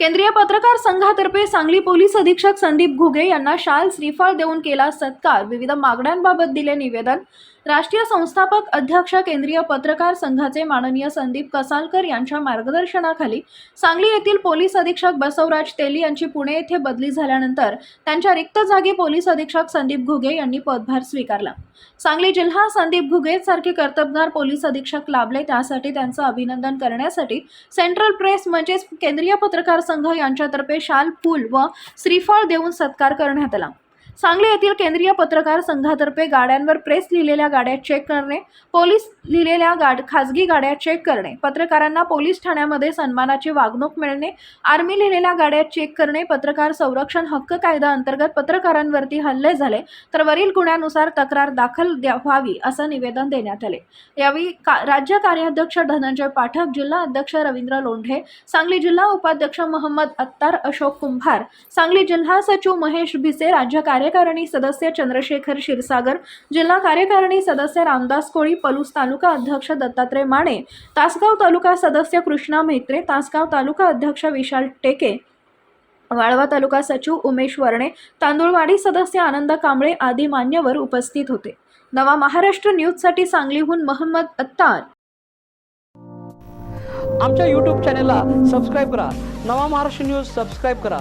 केंद्रीय पत्रकार संघातर्फे सांगली पोलीस अधीक्षक संदीप घुगे यांना शाल श्रीफळ देऊन केला सत्कार. विविध मागण्यांबाबत दिले निवेदन. राष्ट्रीय संस्थापक अध्यक्ष केंद्रीय पत्रकार संघाचे माननीय संदीप कसालकर यांच्या मार्गदर्शनाखाली सांगली येथील पोलीस अधीक्षक बसवराज तेली यांची पुणे येथे बदली झाल्यानंतर त्यांच्या रिक्त जागी पोलीस अधीक्षक संदीप घुगे यांनी पदभार स्वीकारला. सांगली जिल्हा संदीप घुगे सारखे कर्तबगार पोलीस अधीक्षक लाभले त्यासाठी त्यांचं अभिनंदन करण्यासाठी सेंट्रल प्रेस म्हणजेच केंद्रीय पत्रकार संघ यांच्यातर्फे शाल फूल व श्रीफळ देऊन सत्कार करण्यात आला. सांगली येथील केंद्रीय पत्रकार संघातर्फे गाड्यांवर प्रेस लिहिलेल्या गाड्या चेक करणे पोलीस लिहिलेल्या गाड खाजगी गाड्या चेक करणे पत्रकारांना पोलीस ठाण्यामध्ये सन्मानाची वागणूक मिळणे आर्मी लिहिलेल्या गाड्या चेक करणे पत्रकार संरक्षण हक्क कायदा अंतर्गत पत्रकारांवरती हल्ले झाले तर वरील गुन्ह्यानुसार तक्रार दाखल द्या- व्हावी असं निवेदन देण्यात आले. यावेळी का राज्य कार्याध्यक्ष धनंजय पाठक जिल्हा अध्यक्ष रवींद्र लोंढे सांगली जिल्हा उपाध्यक्ष मोहम्मद अत्तार अशोक कुंभार सांगली जिल्हा सचिव महेश भिसे राज्य कार्यकारिणी सदस्य चंद्रशेखर क्षीरसागर जिल्हा कार्यकारिणी सदस्य रामदास कोळी पलूस तालुका अध्यक्ष दत्तात्रय माने तासगाव तालुका सदस्य कृष्णा म्हेत्रे तासगाव तालुका अध्यक्ष विशाल टेके वाळवा तालुका सचिव उमेश वर्णे तांदूळवाडी सदस्य आनंद कांबळे आदी मान्यवर उपस्थित होते. नवा महाराष्ट्र न्यूजसाठी सांगलीहून मोहम्मद अत्तार. आमच्या यूट्यूब चॅनेलला सबस्क्राईब करा. नवा महाराष्ट्र न्यूज सबस्क्राईब करा.